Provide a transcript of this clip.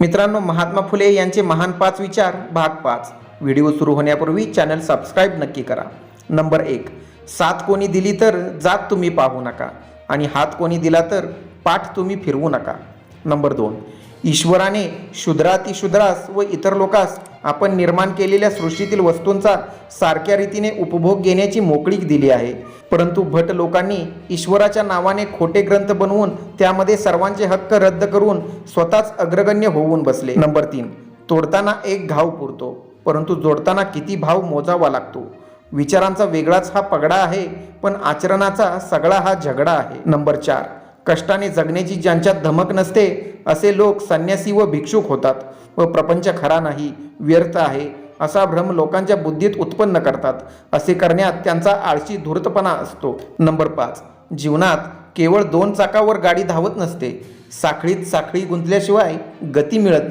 मित्रांनो महात्मा फुले यांचे महान पाच विचार भाग पाच. व्हिडिओ सुरू होण्यापूर्वी चॅनल सबस्क्राईब नक्की करा. नंबर एक साथ कोणी दिली तर जात तुम्ही पाहू नका. आणि हात कोणी दिला तर पाठ तुम्ही फिरवू नका. नंबर दोन. ईश्वराने शूद्रातिशूद्रास व इतर लोकास आपण निर्माण केलेल्या सृष्टीतील वस्तूंचा सारख्या रीतीने उपभोग घेण्याची मोकळीक दिली आहे. परंतु भट लोकांनी ईश्वराच्या नावाने खोटे ग्रंथ बनवून त्यामध्ये सर्वांचे हक्क रद्द करून स्वतःच अग्रगण्य होऊन बसले. नंबर तीन. तोडताना एक घाव पुरतो परंतु जोडताना किती भाव मोजावा लागतो? विचारांचा वेगळाच हा पगडा आहे पण आचरणाचा सगळा हा झगडा आहे. नंबर चार. कष्टाने जगण्याची ज्यांच्यात धमक नसते असे लोक संन्यासी व भिक्षुक होतात व प्रपंच खरा नाही व्यर्थ आहे असा भ्रम लोकांच्या बुद्धीत उत्पन्न करतात. असे करण्यात त्यांचा आळशी धूर्तपणा असतो. नंबर पाच. जीवनात केवळ दोन चाकावर गाडी धावत नसते. साखळीत साखळी गुंतल्याशिवाय गती मिळत नाही